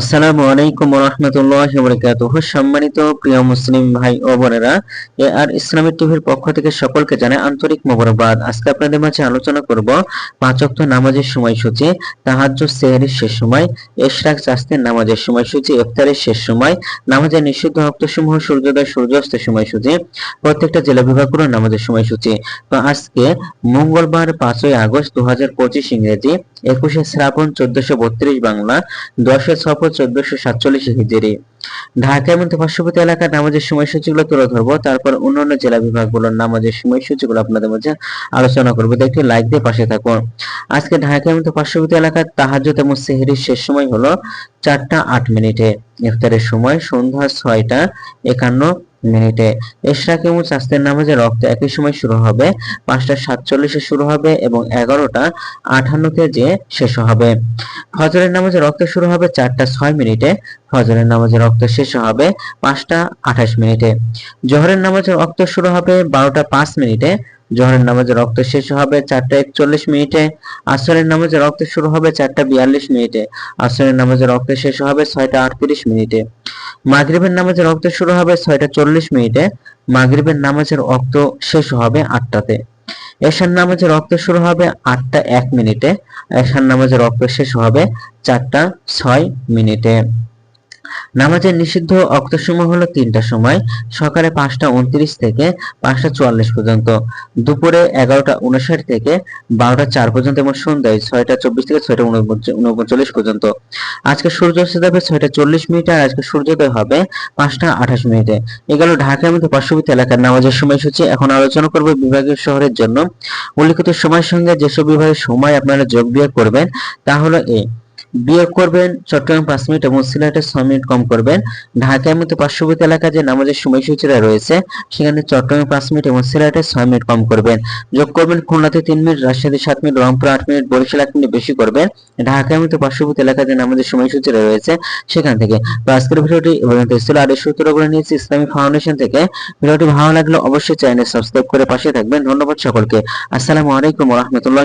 আসসালামু আলাইকুম রহমতুল্লাহ বরকাতুহ সম্মানিত প্রিয় মুসলিম ভাই ও বোনেরা, এ আর ইসলামিক টিভির পক্ষ থেকে সকলকে জানাই আন্তরিক মোবারকবাদ। আজকে আপনাদের মাঝে আলোচনা করব পাঁচ ওয়াক্ত নামাজের সময়সূচি, তাহাজ্জুদ, সেহরির শেষ সময় ইশরাক চাস্তের নামাজের সময়সূচি, ইফতারের শেষ সময়, নামাজের নিষিদ্ধ অক্তসমূহ সূর্যোদয়, সূর্যাস্তের সময়সূচি, প্রত্যেকটা জেলা বিভাগগুলো নামাজের সময়সূচি। তো আজকে মঙ্গলবার পাঁচই আগস্ট দু হাজার পঁচিশ ইংরেজি একুশে শ্রাবণ চোদ্দশো বত্রিশ বাংলা, দশে সফর চোদ্দশো সাতচল্লিশ হিজেরি ঢাকা এবং পার্শ্ববর্তী এলাকার নামাজের সময়সূচিগুলো তুলে ধরবো, তারপর অন্যান্য জেলা বিভাগগুলোর নামাজের সময়সূচিগুলো আপনাদের মধ্যে আলোচনা করব। একটি লাইক দিয়ে পাশে থাকুন আজকে ঢাকা এবং পার্শ্ববর্তী এলাকার তাহাজ্জুদ এবং সেহরির শেষ সময় হলো চারটা আট মিনিটে। ইফতারের সময় সন্ধ্যা ছয়টা একান্ন মিনিটে। এশরাক এবং শাস্তের নামাজে রক্ত একই সময় শুরু হবে, পাঁচটা সাতচল্লিশে শুরু হবে এবং এগারোটা আঠান্নতে যে শেষ হবে। ফজরের নামাজে রক্ত শুরু হবে চারটা ছয় মিনিটে, ফজরের নামাজে রক্ত শেষ হবে পাঁচটা আঠাশ মিনিটে। জোহরের নামাজের রক্ত শুরু হবে বারোটা পাঁচ মিনিটে জোহরের নামাজে রক্ত শেষ হবে চারটা একচল্লিশ মিনিটে, আসরের নামাজে রক্ত শুরু হবে চারটা বিয়াল্লিশ মিনিটে, আসরের নামাজে রক্ত শেষ হবে ছয়টা আটত্রিশ মিনিটে। মাগরিবের নামাজে রক্ত শুরু হবে ছয়টা চল্লিশ মিনিটে, মাগরিবের নামাজের রক্ত শেষ হবে আটটাতে। এশার নামাজে রক্ত শুরু হবে আটটা এক মিনিটে, এশার নামাজে রক্ত শেষ হবে চারটা ছয় মিনিটে। নামাজের নিষিদ্ধ অক্তসমূহ হলো তিনটা সময়, সকালে পাঁচটা উনত্রিশ থেকে পাঁচটা চুয়াল্লিশ পর্যন্ত, দুপুরে এগারোটা উনষাট থেকে বারোটা চার পর্যন্ত এবং সন্ধ্যায় ছয়টা চব্বিশ থেকে ছয়টা উনপঞ্চল্লিশ পর্যন্ত। আজকে সূর্য অস্ত যাবে ছয়টা চল্লিশ মিনিটে আর আজকে সূর্যোদয় হবে পাঁচটা আঠাশ মিনিটে। এগুলো ঢাকার মধ্যে পার্শ্ববর্তী এলাকার নামাজের সময়সূচি। এখন আলোচনা করব বিভাগীয় শহরের জন্য। উল্লিখিত সময়ের সঙ্গে যেসব বিভাগের সময় আপনারা যোগ বিয়োগ করবেন তা হলো এই বিয়োগ করবেন, চট্টগ্রাম পাঁচ মিনিট এবং সিলেটে ছয় মিনিট কম করবেন। ঢাকার মতো পার্শ্ববর্তী এলাকা যে নামাজের সময়সূচিটা রয়েছে, সেখানে চট্টগ্রামে পাঁচ মিনিট এবং সিলেটে ছয় মিনিট কম করবেন। যোগ করবেন খুলনাতে তিন মিনিট রাজশাহী সাত মিনিট, রংপুর আট মিনিট, বরিশাল এক মিনিট বেশি করবেন। ঢাকার মতো পার্শ্ববর্তী এলাকা যে নামাজের সময়সূচিটা রয়েছে, সেখান থেকে। আজকের ভিডিওটি এবং ছিল আর সূত্রগুলো নিয়েছি ইসলামী ফাউন্ডেশন থেকে। ভিডিওটি ভালো লাগলে অবশ্যই চ্যানেল সাবস্ক্রাইব করে পাশে থাকবেন। ধন্যবাদ সকলকে। আসসালামু আলাইকুম রহমতুল্লাহ